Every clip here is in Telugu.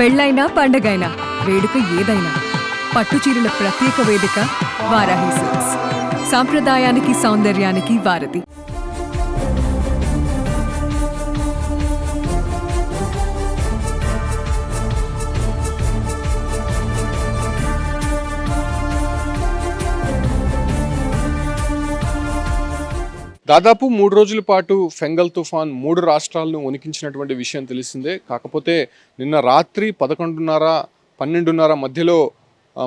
పెళ్ళైనా పండగైనా వేడుక ఏదైనా పట్టు చీరల ప్రత్యేక వేదిక వారాహి సిల్క్స్. సాంప్రదాయానికి సౌందర్యానికి వారధి. దాదాపు మూడు రోజుల పాటు ఫెంగల్ తుఫాన్ మూడు రాష్ట్రాలను వణికించినటువంటి విషయం తెలిసిందే. కాకపోతే నిన్న రాత్రి పదకొండున్నర పన్నెండున్నర మధ్యలో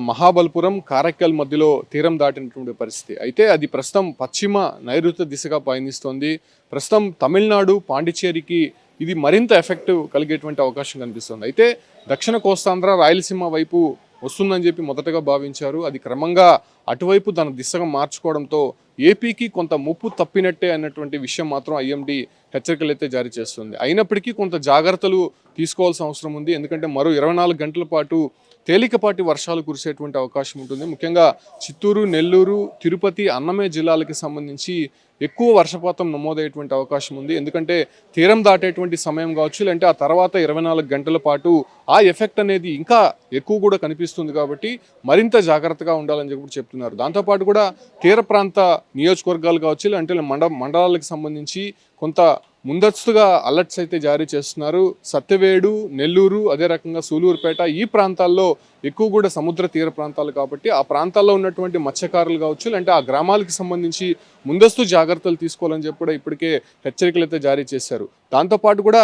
మహాబల్పురం కారైక్కల్ మధ్యలో తీరం దాటినటువంటి పరిస్థితి. అయితే అది ప్రస్తుతం పశ్చిమ నైరుతి దిశగా పయనిస్తోంది. ప్రస్తుతం తమిళనాడు పాండిచ్చేరికి ఇది మరింత ఎఫెక్ట్ కలిగేటువంటి అవకాశం కనిపిస్తుంది. అయితే దక్షిణ కోస్తాంధ్ర రాయలసీమ వైపు వస్తుందని చెప్పి మొదటగా భావించారు. అది క్రమంగా అటువైపు తన దిశగా మార్చుకోవడంతో ఏపీకి కొంత ముప్పు తప్పినట్టే అన్నటువంటి విషయం మాత్రం ఐఎండి హెచ్చరికలు అయితే జారీ చేస్తుంది. అయినప్పటికీ కొంత జాగ్రత్తలు తీసుకోవాల్సిన అవసరం ఉంది. ఎందుకంటే మరో ఇరవై నాలుగు గంటల పాటు తేలికపాటి వర్షాలు కురిసేటువంటి అవకాశం ఉంటుంది. ముఖ్యంగా చిత్తూరు నెల్లూరు తిరుపతి అన్నమే జిల్లాలకి సంబంధించి ఎక్కువ వర్షపాతం నమోదయ్యేటువంటి అవకాశం ఉంది. ఎందుకంటే తీరం దాటేటువంటి సమయం కావచ్చు లేదంటే ఆ తర్వాత ఇరవై నాలుగు గంటల పాటు ఆ ఎఫెక్ట్ అనేది ఇంకా ఎక్కువ కూడా కనిపిస్తుంది కాబట్టి మరింత జాగ్రత్తగా ఉండాలని చెప్పి చెప్తున్నారు. దాంతోపాటు కూడా తీర ప్రాంత నియోజకవర్గాలు కావచ్చు లేదంటే మండ మండలాలకు సంబంధించి కొంత ముందస్తుగా అలర్ట్స్ అయితే జారీ చేస్తున్నారు. సత్యవేడు నెల్లూరు అదే రకంగా సూలూరుపేట ఈ ప్రాంతాల్లో ఎక్కువ కూడా సముద్ర తీర ప్రాంతాలు కాబట్టి ఆ ప్రాంతాల్లో ఉన్నటువంటి మత్స్యకారులు కావచ్చు లేదంటే ఆ గ్రామాలకు సంబంధించి ముందస్తు జాగ్రత్తలు తీసుకోవాలని చెప్పి కూడా ఇప్పటికే హెచ్చరికలు అయితే జారీ చేశారు. దాంతోపాటు కూడా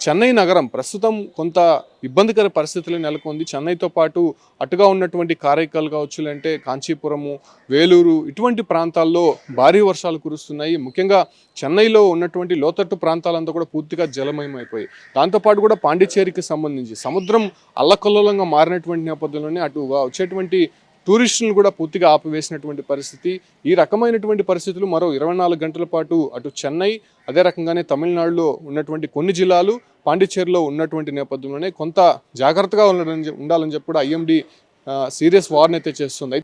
చెన్నై నగరం ప్రస్తుతం కొంత ఇబ్బందికర పరిస్థితులు నెలకొంది. చెన్నైతో పాటు అటుగా ఉన్నటువంటి కారైకల్ కావచ్చు లేదంటే కాంచీపురము వేలూరు ఇటువంటి ప్రాంతాల్లో భారీ వర్షాలు కురుస్తున్నాయి. ముఖ్యంగా చెన్నైలో ఉన్నటువంటి లోతట్టు ప్రాంతాలంతా కూడా పూర్తిగా జలమయమైపోయాయి. దాంతోపాటు కూడా పాండిచ్చేరికి సంబంధించి సముద్రం అల్లకల్లోలంగా మారినటువంటి నేపథ్యంలోనే అటు వచ్చేటువంటి టూరిస్టులను కూడా పూర్తిగా ఆపివేసినటువంటి పరిస్థితి. ఈ రకమైనటువంటి పరిస్థితులు మరో ఇరవై నాలుగు గంటల పాటు అటు చెన్నై అదే రకంగానే తమిళనాడులో ఉన్నటువంటి కొన్ని జిల్లాలు పాండిచ్చేరిలో ఉన్నటువంటి నేపథ్యంలోనే కొంత జాగ్రత్తగా ఉండాలని ఉండాలని చెప్పి కూడా ఐఎండి సీరియస్ వార్న్ అయితే చేస్తుంది.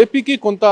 ఏపీకి కొంత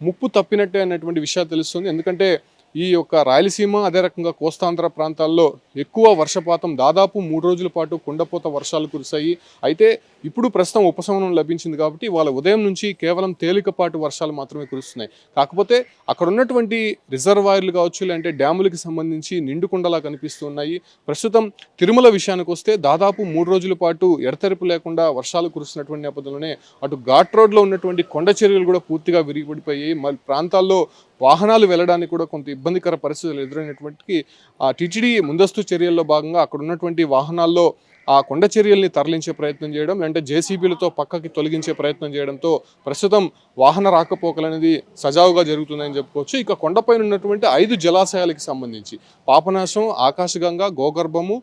ముప్పు తప్పినట్టే అన్నటువంటి విషయాలు తెలుస్తుంది. ఎందుకంటే ఈ యొక్క రాయలసీమ అదే రకంగా కోస్తాంధ్ర ప్రాంతాల్లో ఎక్కువ వర్షపాతం దాదాపు మూడు రోజుల పాటు కుండపోత వర్షాలు కురిశాయి. అయితే ఇప్పుడు ప్రస్తుతం ఉపశమనం లభించింది కాబట్టి వాళ్ళ ఉదయం నుంచి కేవలం తేలికపాటి వర్షాలు మాత్రమే కురుస్తున్నాయి. కాకపోతే అక్కడ ఉన్నటువంటి రిజర్వాయర్లు కావచ్చు లేదంటే డ్యాములకి సంబంధించి నిండుకుండలా కనిపిస్తున్నాయి ప్రస్తుతం తిరుమల విషయానికి వస్తే దాదాపు మూడు రోజుల పాటు ఎడతెరపు లేకుండా వర్షాలు కురుస్తున్నటువంటి నేపథ్యంలోనే అటు ఘాట్ రోడ్లో ఉన్నటువంటి కొండ చర్యలు కూడా పూర్తిగా విరిగిపడిపోయాయి. మరి ప్రాంతాల్లో వాహనాలు వెళ్ళడానికి కూడా కొంత ఇబ్బందికర పరిస్థితులు ఎదురైనటువంటి ఆ టీటీడీ ముందస్తు చర్యల్లో భాగంగా అక్కడ ఉన్నటువంటి వాహనాల్లో ఆ కొండ చర్యల్ని తరలించే ప్రయత్నం చేయడం అంటే జేసీబీలతో పక్కకి తొలగించే ప్రయత్నం చేయడంతో ప్రస్తుతం వాహన రాకపోకలు అనేది సజావుగా జరుగుతుందని చెప్పుకోవచ్చు. ఇక కొండపైన ఉన్నటువంటి ఐదు జలాశయాలకి సంబంధించి పాపనాశం ఆకాశగంగా గోగర్భము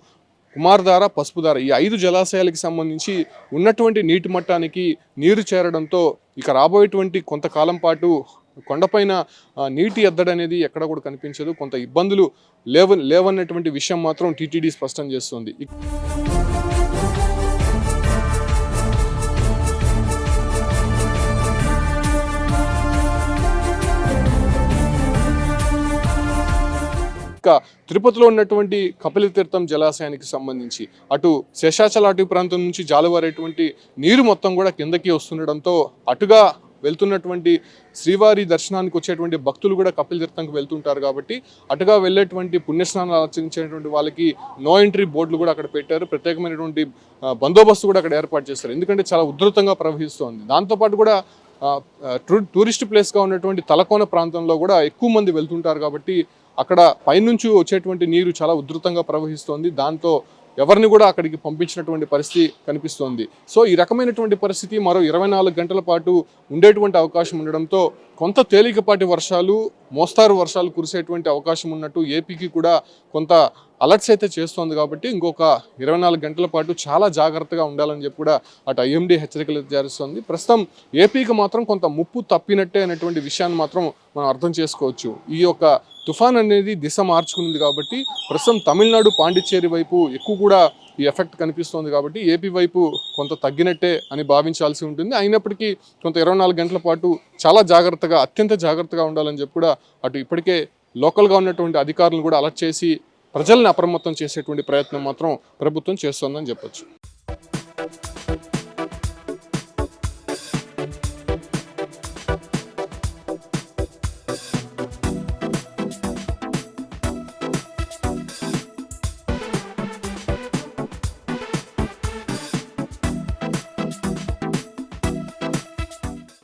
కుమార్ధార పసుపుధార ఈ ఐదు జలాశయాలకి సంబంధించి ఉన్నటువంటి నీటి మట్టానికి నీరు చేరడంతో ఇక రాబోయేటువంటి కొంతకాలం పాటు కొండపైన నీటి ఎద్దడి అనేది ఎక్కడ కూడా కనిపించదు. కొంత ఇబ్బందులు లేవ లేవన్నటువంటి విషయం మాత్రం టీటీడీ స్పష్టం చేస్తుంది. తిరుపతిలో ఉన్నటువంటి కపిలతీర్థం జలాశయానికి సంబంధించి అటు శేషాచల అటవీ ప్రాంతం నుంచి జాలువారేటువంటి నీరు మొత్తం కూడా కిందకి వస్తుండడంతో అటుగా వెళ్తున్నటువంటి శ్రీవారి దర్శనానికి వచ్చేటువంటి భక్తులు కూడా కపిల తీర్థంకి వెళ్తుంటారు కాబట్టి అటుగా వెళ్ళేటువంటి పుణ్యస్నానాలు ఆచరించేటువంటి వాళ్ళకి నో ఎంట్రీ బోర్డులు కూడా అక్కడ పెట్టారు. ప్రత్యేకమైనటువంటి బందోబస్తు కూడా అక్కడ ఏర్పాటు చేస్తారు ఎందుకంటే చాలా ఉధృతంగా ప్రవహిస్తోంది. దాంతోపాటు కూడా టూ- టూరిస్ట్ ప్లేస్గా ఉన్నటువంటి తలకోన ప్రాంతంలో కూడా ఎక్కువ మంది వెళ్తుంటారు కాబట్టి అక్కడ పైనుంచి వచ్చేటువంటి నీరు చాలా ఉధృతంగా ప్రవహిస్తోంది. దాంతో ఎవరిని కూడా అక్కడికి పంపించినటువంటి పరిస్థితి కనిపిస్తోంది. సో ఈ రకమైనటువంటి పరిస్థితి మరో ఇరవై నాలుగు గంటల పాటు ఉండేటువంటి అవకాశం ఉండడంతో కొంత తేలికపాటి వర్షాలు మోస్తారు వర్షాలు కురిసేటువంటి అవకాశం ఉన్నట్టు ఏపీకి కూడా కొంత అలర్ట్స్ అయితే చేస్తోంది కాబట్టి ఇంకొక ఇరవై నాలుగు గంటల పాటు చాలా జాగ్రత్తగా ఉండాలని చెప్పి కూడా అటు ఐఎండీ హెచ్చరికలు అయితే ప్రస్తుతం ఏపీకి మాత్రం కొంత ముప్పు తప్పినట్టే అనేటువంటి విషయాన్ని మాత్రం మనం అర్థం చేసుకోవచ్చు. ఈ యొక్క తుఫాన్ అనేది దిశ మార్చుకుంది కాబట్టి ప్రస్తుతం తమిళనాడు పాండిచ్చేరి వైపు ఎక్కువ కూడా ఈ ఎఫెక్ట్ కనిపిస్తోంది కాబట్టి ఏపీ వైపు కొంత తగ్గినట్టే అని భావించాల్సి ఉంటుంది. అయినప్పటికీ కొంత ఇరవై నాలుగు గంటల పాటు చాలా జాగ్రత్తగా అత్యంత జాగ్రత్తగా ఉండాలని చెప్పి కూడా అటు ఇప్పటికే లోకల్గా ఉన్నటువంటి అధికారులను కూడా అలర్ట్ చేసి ప్రజల్ని అప్రమత్తం చేసేటువంటి ప్రయత్నం మాత్రం ప్రభుత్వం చేస్తోందని చెప్పొచ్చు.